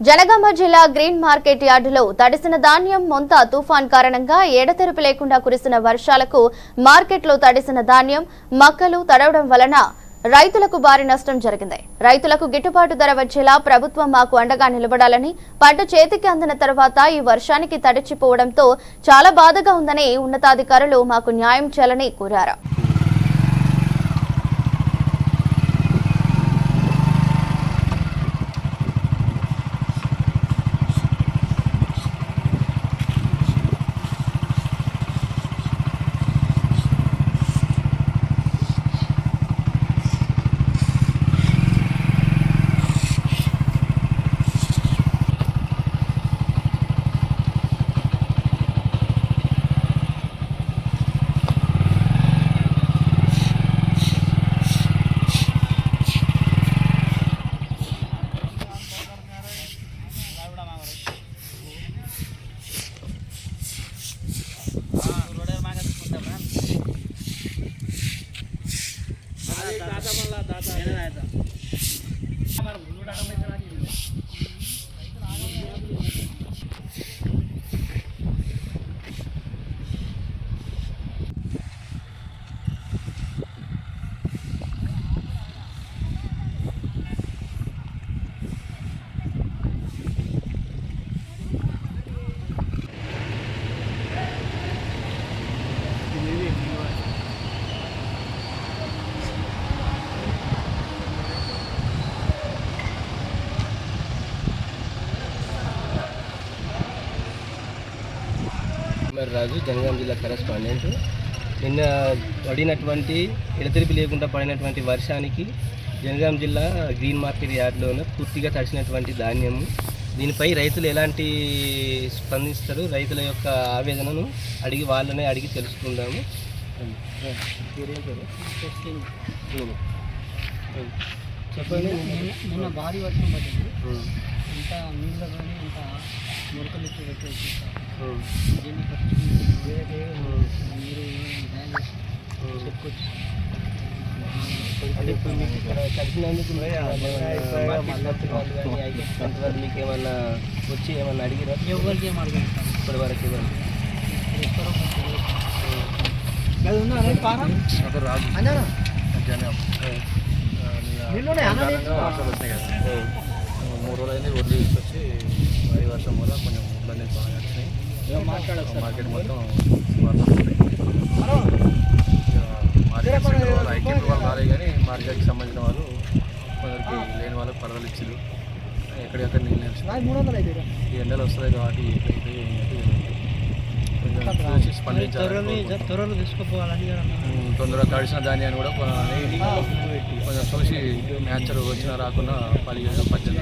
జనగామ జిల్లా green market యార్డులో తడిసిన ధాన్యం మొంత తుఫాన్ కారణంగా ఎడతెరపి లేకుండా కురిసిన వర్షాలకు మార్కెట్లో తడిసిన ధాన్యం మక్కలు తడవడం వలన రైతులకు భారీ నష్టం జరిగింది. రైతులకు గిట్టుబాటు ధర వచ్చేలా ప్రభుత్వం మాకు అండగా నిలబడాలని పంట చేతికి అందిన తర్వాత ఈ వర్షానికి తడిచిపోవడంతో చాలా బాధగా ఉందని ఉన్నతాధికారులు మాకు న్యాయం చేయాలని కోరారు. మరి రాజు జనగాం జిల్లా కరెస్పాండెంట్ నిన్న పడినటువంటి ఎడతెరిపి లేకుండా పడినటువంటి వర్షానికి జనగాం జిల్లా గ్రీన్ మార్కెట్ యార్డ్లోనే పూర్తిగా తడిసినటువంటి ధాన్యము. దీనిపై రైతులు ఎలాంటి స్పందిస్తారు? రైతుల యొక్క ఆవేదనను అడిగి వాళ్ళనే అడిగి తెలుసుకుందాము. చెప్పండి. నిన్న భారీ వర్షం పడింది. ఇంత నీళ్ళ కానీ ఇంత మురకలు ఎక్కువ దీన్ని పట్టించుకుంటే మీరు చెప్పుకోవచ్చు అంటే ఇప్పుడు మీకు ఇక్కడ కలిసినందుకు వాళ్ళు మీకు ఏమన్నా వచ్చి ఏమన్నా అడిగిరా ఎవరికి ఏం అడగండి ఇప్పటి వరకు ఇవ్వండి మూడు రోజులైంది ఒడ్లు వచ్చి వరి వర్షం వల్ల కొంచెం ఇబ్బంది బాగా నడిచినాయి మార్కెట్ మొత్తం మార్కెట్ ఐక్యత వాళ్ళు రాలే కానీ మార్కెట్కి సంబంధించిన వాళ్ళు కొందరికి లేని వాళ్ళకి పరదలు ఇచ్చారు ఎక్కడెక్కడ నీళ్ళు నిలిచినాయి. ఈ ఎండలు వస్తున్నాయి కాబట్టి కొంచెం. ఉమ్, తొందరగా తడిసిన ధాన్యాన్ని కూడా కొంచెం చూసి మ్యాచర్ వచ్చినా రాకుండా పదిహేను పద్దెనిమిది